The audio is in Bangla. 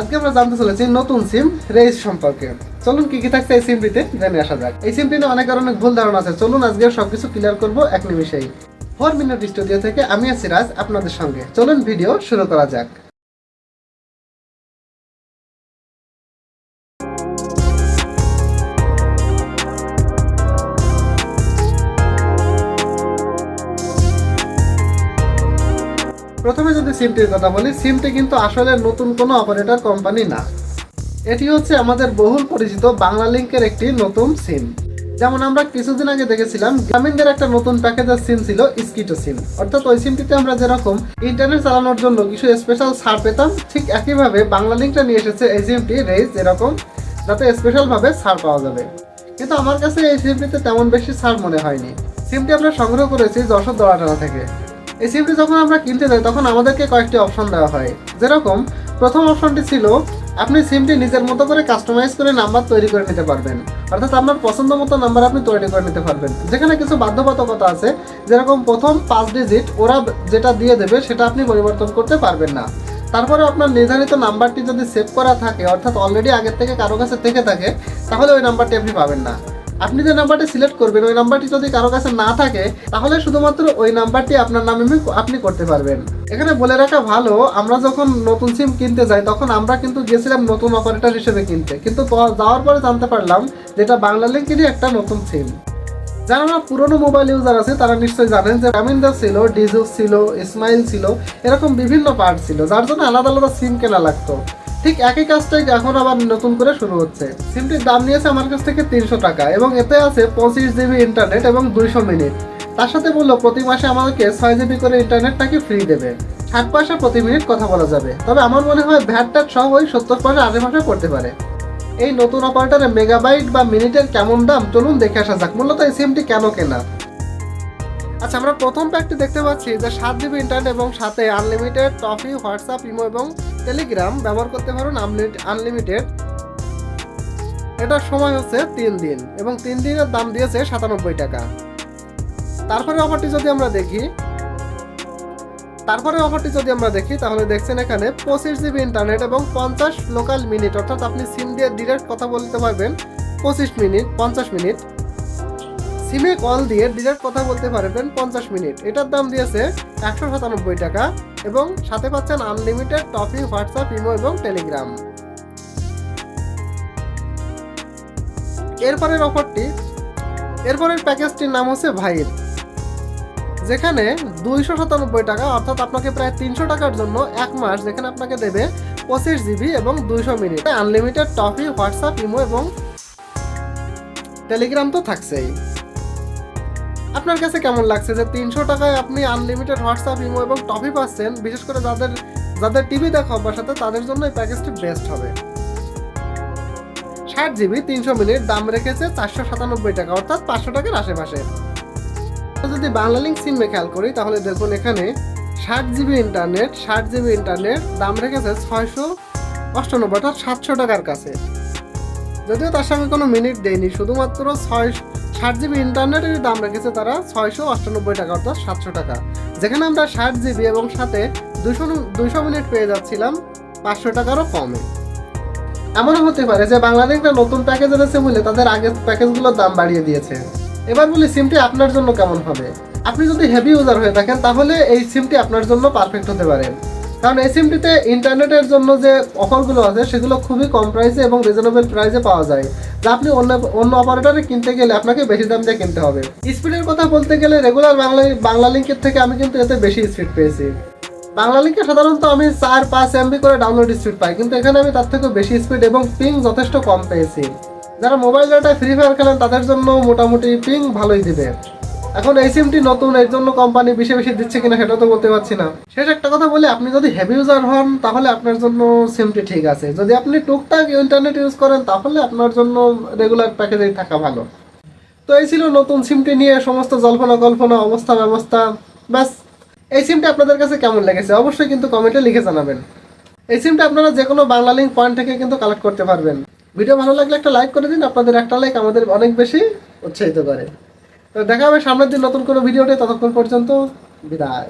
আজকে আমরা জানতে চলেছি নতুন সিম রেজ সম্পর্কে। চলুন কি কি থাকছে এই সিমটিতে জেনে আসা যাক। এই সিমটি নিয়ে অনেক অনেক ভুল ধারণা আছে। চলুন আজকে সবকিছু ক্লিয়ার করব এক নিমিষেই। ফোর মিনিট স্টুডিও থেকে আমি আছি রাজ আপনাদের সঙ্গে। চলুন ভিডিও শুরু করা যাক। প্রথমে যদি সিমটির কথা বলি সিমটি কিন্তু আসলে নতুন কোনো অপারেটর কোম্পানি না। এটি হচ্ছে আমাদের বহুল পরিচিত বাংলা লিঙ্কের একটি নতুন সিম যেমন আমরা কিছুদিন আগে দেখেছিলাম, গ্রামীণদের একটা নতুন প্যাকেজের সিম ছিল স্কিটো সিম অর্থাৎ ওই সিমটিতে আমরা যেরকম ইন্টারনেট চালানোর জন্য কিছু স্পেশাল ছাড় পেতাম, ঠিক একইভাবে বাংলা লিঙ্কটা নিয়ে এসেছে এই সিমটি রেজ এরকম যাতে স্পেশালভাবে ছাড় পাওয়া যাবে। কিন্তু আমার কাছে এই সিমটিতে তেমন বেশি ছাড় মনে হয়নি। সিমটি আমরা সংগ্রহ করেছি যশোর দোয়াটানা থেকে। এই সিমটি যখন আমরা কিনতে যাই, তখন আমাদেরকে কয়েকটি অপশন দেওয়া হয়। যেরকম, প্রথম অপশনটি ছিল, আপনি সিমটি নিজের মতো করে কাস্টমাইজ করে নাম্বার তৈরি করে নিতে পারবেন। অর্থাৎ আপনার পছন্দ মতো নাম্বার আপনি তৈরি করে নিতে পারবেন। যেখানে কিছু বাধ্যবাধকতা আছে, যেরকম প্রথম পাঁচ ডিজিট ওরা যেটা দিয়ে দেবে, সেটা আপনি পরিবর্তন করতে পারবেন না। তারপরে আপনার নির্ধারিত নাম্বারটি যদি সেভ করা থাকে, অর্থাৎ অলরেডি আগের থেকে কারও কাছে থেকে থাকে, তাহলে ওই নাম্বারটি আপনি পাবেন না। আপনি যে নাম্বারটি সিলেক্ট করবেন, ওই নাম্বারটি যদি কারও কাছে না থাকে, তাহলে শুধুমাত্র ওই নাম্বারটি আপনার নামে আপনি করতে পারবেন। এখানে বলে রাখা ভালো, আমরা যখন নতুন সিম কিনতে যাই, তখন আমরা কিন্তু গেছিলাম নতুন অপারেটর হিসেবে কিনতে। কিন্তু যাওয়ার পরে জানতে পারলাম যেটা বাংলা লিঙ্কেরই একটা নতুন সিম যারা আমরা পুরনো মোবাইল ইউজার আছে, তারা নিশ্চয়ই জানেন যে রামিন্দর ছিল ডিজুস ছিল ইসমাইল ছিল, এরকম বিভিন্ন পার্ট ছিল, যার জন্য আলাদা আলাদা সিম কেনা লাগতো। ঠিক একই কাজটাই এখন আবার নতুন করে শুরু হচ্ছে। সিমটির দাম নিয়েছে আমার কাছ থেকে তিনশো টাকা এবং এতে আছে পঁচিশ জিবি ইন্টারনেট এবং দুইশো মিনিট। তার সাথে বলল, প্রতি মাসে আমাদেরকে ছয় জিবি করে ইন্টারনেট নাকি ফ্রি দেবে? ষাট পয়সা প্রতি মিনিট কথা বলা যাবে। তবে আমার মনে হয় ভ্যাট ট্যাট সহ ওই সত্তর পয়সা আশেপাশে পড়তে পারে। এই নতুন অপারেটারে মেগাবাইট বা মিনিটের কেমন দাম? চলুন দেখে আসা যাক। মূলত এই সিমটি কেন কেনা? আচ্ছা আমরা প্রথম প্যাকটি দেখতে পাচ্ছি যে সাত জিবি ইন্টারনেট এবং সাথে আনলিমিটেড টফি হোয়াটসঅ্যাপ ইমো এবং টেলিগ্রাম ব্যবহার করতে পারুন আনলিমিটেড এটার সময় হচ্ছে তিন দিন, এবং তিন দিনের দাম দিয়েছে সাতানব্বই টাকা। তারপরে অফারটি যদি আমরা দেখি, তারপরে অফারটি যদি আমরা দেখি, তাহলে দেখছেন এখানে পঁচিশ জিবি ইন্টারনেট এবং পঞ্চাশ লোকাল মিনিট অর্থাৎ আপনি সিম দিয়ে ডিরেক্ট কথা বলতে পারবেন পঁচিশ মিনিট পঞ্চাশ মিনিট সিমে কল দিয়ে ডিরেক্ট কথা বলতে পারবেন পঞ্চাশ মিনিট। এটার দাম দিয়েছে একশো সাতানব্বই টাকা এবং সাথে পাচ্ছেন আনলিমিটেড টপি হোয়াটসঅ্যাপ ইমো এবং টেলিগ্রাম এরপরের অফারটি এরপরের প্যাকেজটির নাম হচ্ছে ভাইব যেখানে দুইশো সাতানব্বই টাকা, অর্থাৎ আপনাকে প্রায় তিনশো টাকার জন্য এক মাস যেখানে আপনাকে দেবে পঁচিশ জিবি এবং দুইশো minute. Unlimited Toffee WhatsApp imo এবং টেলিগ্রাম তো থাকছেই। আপনার কাছে কেমন লাগছে যে তিনশো টাকায় আপনি আনলিমিটেড হোয়াটসঅ্যাপ ইমো এবং টপি পাচ্ছেন? বিশেষ করে যাদের যাদের টিভি দেখা অভ্যাস সাথে তাদের জন্য এই প্যাকেজটি বেস্ট হবে। ষাট জিবি তিনশো মিনিট, দাম রেখেছে চারশো সাতানব্বই টাকা, অর্থাৎ পাঁচশো টাকার আশেপাশে। যদি বাংলা লিঙ্ক সিমে খেয়াল করি, তাহলে দেখুন এখানে ষাট জিবি ইন্টারনেট ষাট জিবি ইন্টারনেট দাম রেখেছে ছয়শো অষ্টানব্বই, অর্থাৎ সাতশো টাকার কাছে। যদিও তার সঙ্গে কোনো মিনিট দেয়নি, শুধুমাত্র ছয় ষাট জিবি ইন্টারনেটের দাম রেখেছে তারা ছয়শো অষ্টানব্বই টাকা অর্থাৎ সাতশো টাকা। যেখানে আমরা ষাট জিবি এবং সাথে দুশো দুশো মিনিট পেয়ে যাচ্ছিলাম পাঁচশো টাকারও কমে। এমনও হতে পারে যে বাংলাদেশটা নতুন প্যাকেজ এনেছে বলে তাদের আগের প্যাকেজগুলোর দাম বাড়িয়ে দিয়েছে। এবার বলি, সিমটি আপনার জন্য কেমন হবে? আপনি যদি হেভি ইউজার হয়ে থাকেন, তাহলে এই সিমটি আপনার জন্য পারফেক্ট হতে পারে। কারণ এই সিমটিতে ইন্টারনেটের জন্য যে অফারগুলো আছে, সেগুলো খুবই কম প্রাইসে এবং রিজনেবল প্রাইসে পাওয়া যায়। যা আপনি অন্য অন্য অপারেটরে কিনতে গেলে আপনাকে বেশি দাম দিয়ে কিনতে হবে। স্পিডের কথা বলতে গেলে রেগুলার বাংলা বাংলা লিঙ্কের থেকে আমি কিন্তু এতে বেশি স্পিড পেয়েছি। বাংলা লিঙ্কে সাধারণত আমি চার, পাঁচ এমবি করে ডাউনলোড স্পিড পাই, কিন্তু এখানে আমি তার থেকেও বেশি স্পিড এবং পিং যথেষ্ট কম পেয়েছি। যারা মোবাইল ডাটায় ফ্রি ফায়ার খেলেন, তাদের জন্য মোটামুটি পিং ভালোই দিবে। এখন এই সিমটি নতুন, এর জন্য কোম্পানি বেশি বেশি দিচ্ছে কিনা সেটা তো বলতে পারছি না। শেষ একটা কথা বলি, আপনি যদি হেভি ইউজার হন, তাহলে আপনার জন্য সিমটি ঠিক আছে। যদি আপনি টুকটাক ইন্টারনেট ইউজ করেন, তাহলে আপনার জন্য রেগুলার প্যাকেজেই থাকা ভালো। তো এই ছিল নতুন সিমটি নিয়ে সমস্ত জল্পনা, কল্পনা, অবস্থা, ব্যবস্থা। ব্যাস, এই সিমটি আপনাদের কাছে কেমন লেগেছে? অবশ্যই কিন্তু কমেন্টে লিখে জানাবেন। এই সিমটা আপনারা যে কোনো বাংলা লিঙ্ক পয়েন্ট থেকে কিন্তু কালেক্ট করতে পারবেন। ভিডিও ভালো লাগলে একটা লাইক করে দিন, আপনাদের একটা লাইক আমাদের অনেক বেশি উৎসাহিত করে। তো দেখা হবে সামনের দিন নতুন কোনো ভিডিওতে ততক্ষণ পর্যন্ত বিদায়।